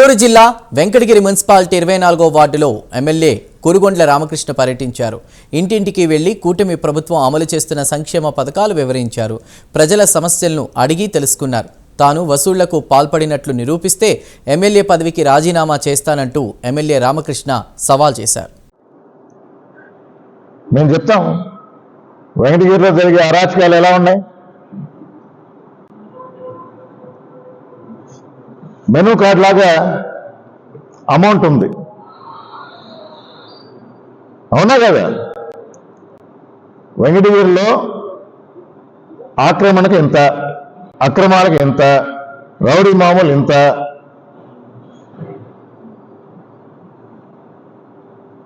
నెల్లూరు జిల్లా వెంకటగిరి మున్సిపాలిటీ ఇరవై నాలుగో వార్డులో ఎమ్మెల్యే కురుగొండ్ల రామకృష్ణ పర్యటించారు. ఇంటింటికి వెళ్ళి కూటమి ప్రభుత్వం అమలు చేస్తున్న సంక్షేమ పథకాలు వివరించారు. ప్రజల సమస్యలను అడిగి తెలుసుకున్నారు. తాను వసూళ్ళకు పాల్పడినట్లు నిరూపిస్తే ఎమ్మెల్యే పదవికి రాజీనామా చేస్తానంటూ ఎమ్మెల్యే రామకృష్ణ సవాల్ చేశారు. మేము చెప్తాం వెంకటగిరిలో జరిగే అరాచకాలు ఎలా ఉన్నాయి? మెనూ కార్డ్ లాగా అమౌంట్ ఉంది. అవునా కదా? వెంకటగిరిలో ఆక్రమణకు ఎంత? అక్రమాలకు ఎంత? రౌడీ మామూలు ఎంత?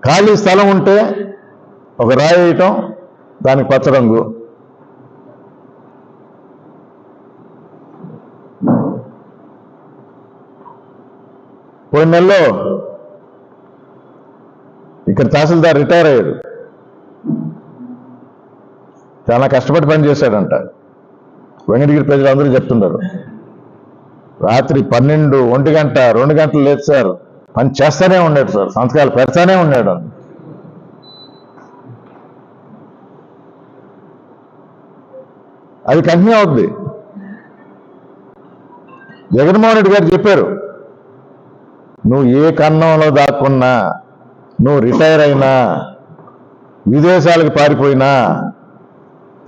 ఖాళీ స్థలం ఉంటే ఒక రాయి వేయటం దానికి పచ్చ రంగు. పోయిన నెలలో ఇక్కడ తహసీల్దార్ రిటైర్ అయ్యాడు. చాలా కష్టపడి పని చేశాడంట. వెంకటగిరి ప్రజలు అందరూ చెప్తున్నారు రాత్రి పన్నెండు ఒంటి గంట రెండు గంటలు లేదు సార్. పని చేస్తానే ఉన్నాడు సార్. సంతకాలు పెడతానే ఉన్నాడు అది కంటిన్యూ అవుద్ది జగన్మోహన్ రెడ్డి గారు చెప్పారు. నువ్వు ఏ కన్నంలో దాక్కున్నా నువ్వు రిటైర్ అయినా విదేశాలకు పారిపోయినా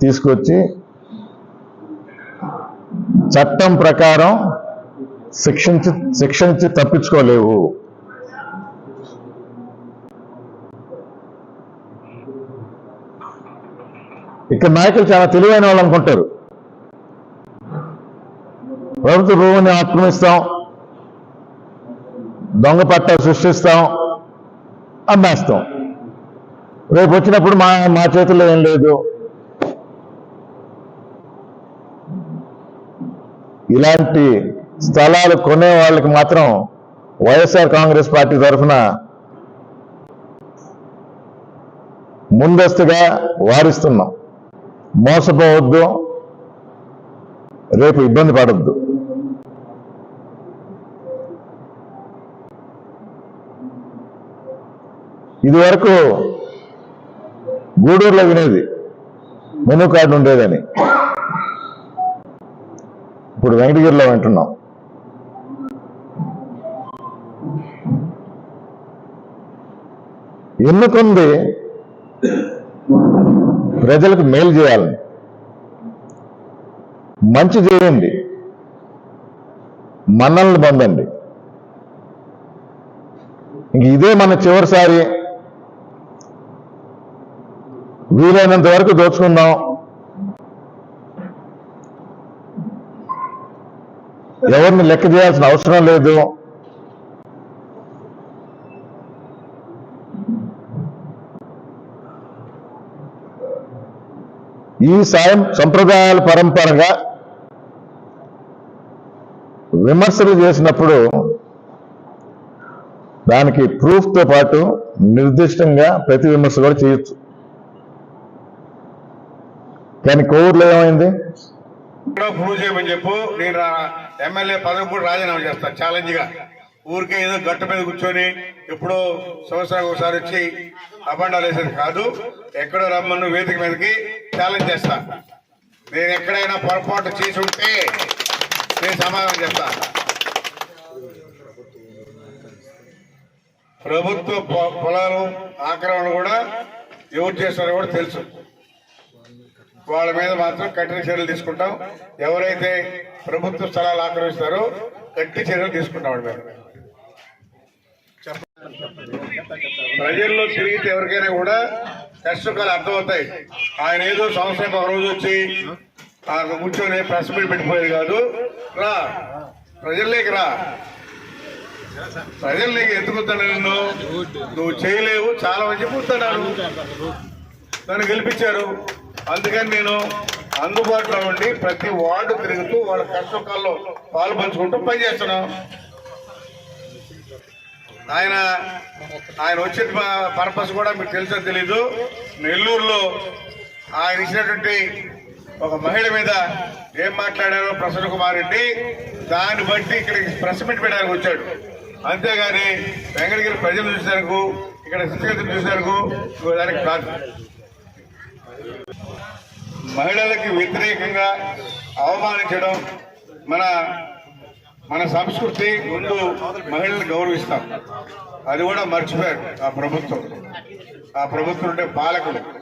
తీసుకొచ్చి చట్టం ప్రకారం శిక్షించి శిక్షించి తప్పించుకోలేవు. ఇక్కడ నాయకులు చాలా తెలివైన వాళ్ళు అనుకుంటారు. ప్రభుత్వ భూమిని ఆక్రమిస్తాం. దొంగ పట్టాలు సృష్టిస్తాం అమ్మేస్తాం. రేపు వచ్చినప్పుడు మా మా చేతుల్లో ఏం లేదు. ఇలాంటి స్థలాలు కొనే వాళ్ళకి మాత్రం వైఎస్ఆర్ కాంగ్రెస్ పార్టీ తరఫున ముందస్తుగా వారిస్తున్నాం. మోసపోవద్దు రేపు ఇబ్బంది పడద్దు. ఇది వరకు గూడూరులో వినేది. మెనూ కార్డు ఉండేదని. ఇప్పుడు వెంకటగిరిలో వింటున్నాం. ఎన్నుకుంది? ప్రజలకు మేలు చేయాలని. మంచి చేయండి. మన్నలను పొందండి. ఇంక ఇదే మన చివరిసారి. వీలైనంత వరకు దోచుకుందాం. ఎవరిని లెక్క చేయాల్సిన అవసరం లేదు. ఈ సాయం సంప్రదాయాల పరంపరగా విమర్శలు చేసినప్పుడు దానికి ప్రూఫ్తో పాటు నిర్దిష్టంగా ప్రతి విమర్శ కూడా చేయొచ్చు. కానీ కోవిడ్లో ఏమైంది? ప్రూవ్ చేయమని చెప్పు. నేను రా- ఎమ్మెల్యే పదవి కూడా రాజీనామా చేస్తాను ఛాలెంజ్గా. ఊరికే ఏదో గట్టు మీద కూర్చొని ఎప్పుడో సంవత్సరానికి ఒకసారి వచ్చి అబండాలు వేసేది కాదు. ఎక్కడో రమ్మను వేదిక మీదకి ఛాలెంజ్ చేస్తా. నేను ఎక్కడైనా పొరపాటు చేసి ఉంటే నేను సమాధానం చెప్తా. ప్రభుత్వ పొలాలు ఆక్రమణ కూడా ఎవరు చేస్తారో కూడా తెలుసు. వాళ్ళ మీద మాత్రం కఠిన చర్యలు తీసుకుంటాం. ఎవరైతే ప్రభుత్వ స్థలాలు ఆక్రమిస్తారో గట్టి చర్యలు తీసుకుంటాం వాళ్ళ మీద ప్రజల్లో తిరిగితే ఎవరికైనా కూడా కష్టకాలు అర్థమవుతాయి. ఆయన ఏదో సంవత్సరానికి ఒక రోజు వచ్చి ఆ కూర్చొని ప్రెస్ మీట్ పెట్టిపోయేది కాదు. రా ప్రజల్లోకి రా. ప్రజల్లోకి ఎత్తుకుతాను నిన్ను? నువ్వు చేయలేవు చాలా మంది చెప్పుతున్నాను నన్ను గెలిపించారు. అందుకని నేను అందుబాటులో ఉండి ప్రతి వార్డు తిరుగుతూ వాళ్ళ కష్టకాల్లో పాలు పంచుకుంటూ పనిచేస్తున్నాం ఆయన ఆయన వచ్చిన పర్పస్ కూడా మీకు తెలుసో తెలీదు. నెల్లూరులో ఆయన ఇచ్చినటువంటి ఒక మహిళ మీద ఏం మాట్లాడారో ప్రసన్న కుమార్ రెడ్డి దాన్ని బట్టి ఇక్కడికి ప్రెస్ మీట్ పెట్టడానికి వచ్చాడు. అంతేగాని వెంకటగిరి ప్రజలు చూసేందుకు ఇక్కడ స్థితిగతులు చూసేందుకు దానికి కాదు మహిళలకి వ్యతిరేకంగా అవమానించడం మన మన సంస్కృతి ముందు మహిళలు గౌరవిస్తాం. అది కూడా మర్చిపోయారు ఆ ప్రభుత్వం. ఆ ప్రభుత్వం ఉండే పాలకులు.